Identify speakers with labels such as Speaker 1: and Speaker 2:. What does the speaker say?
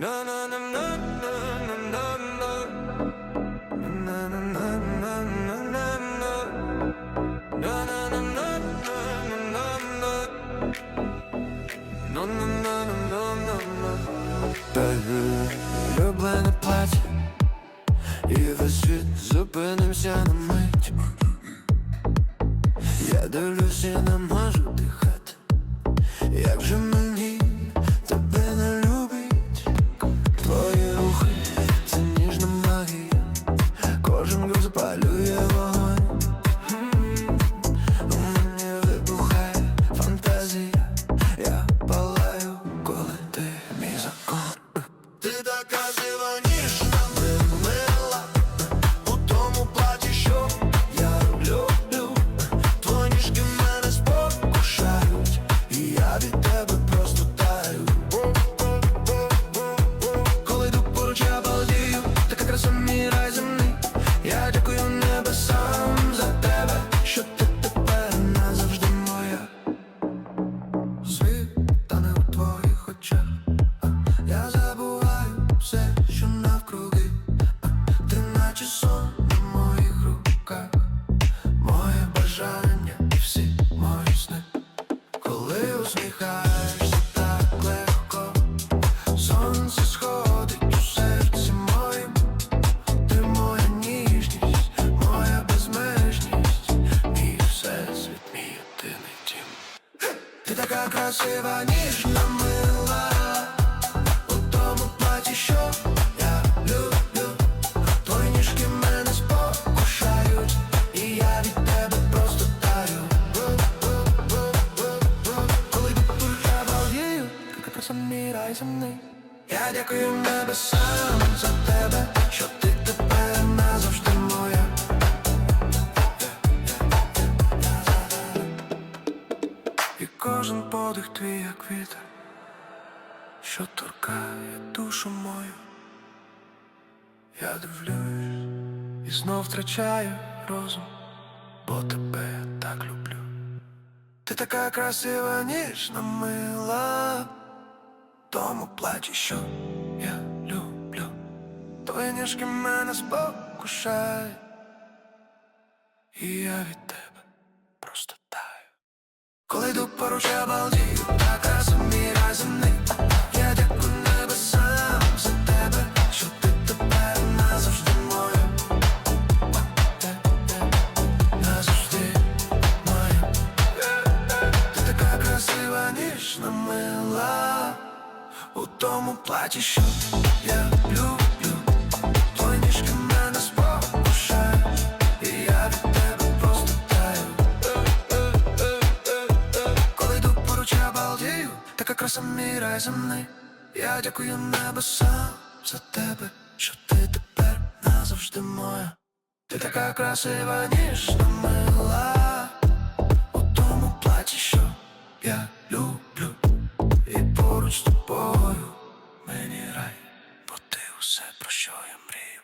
Speaker 1: Baby, Улюблене плаття І весь світ зупинився на мить Я дивлюсь і не можу дихати Як же мені усміхаєшся так легко. Сонце сходить у серці моїм. Ти моя ніжність, моя безмежність. Мій всесвіт, мій єдиний дім. Ти така красива, ніжна, мила. У тому платі, земний Я дякую небесам за тебе Що ти тепер назавжди моя І кожен подих твій, як вітер, що торкає душу мою. Я дивлюсь і знов втрачаю розум, бо тебе я так люблю. Ти така красива, ніжна, мила, тому платі, що я люблю. Твої ніжки мене спокушай, і я від тебе просто таю. Коли йду поруч, я балдію, так тому платі, що я люблю Твої ніжки мене спокушають І я від тебе просто таю. Коли йду поруч, я балдію, така краса мій рай земний Я дякую небесам за тебе, що ти тепер назавжди моя. Ти така красива, ніжна, мила. У тому платі, що я все, про що я мрію.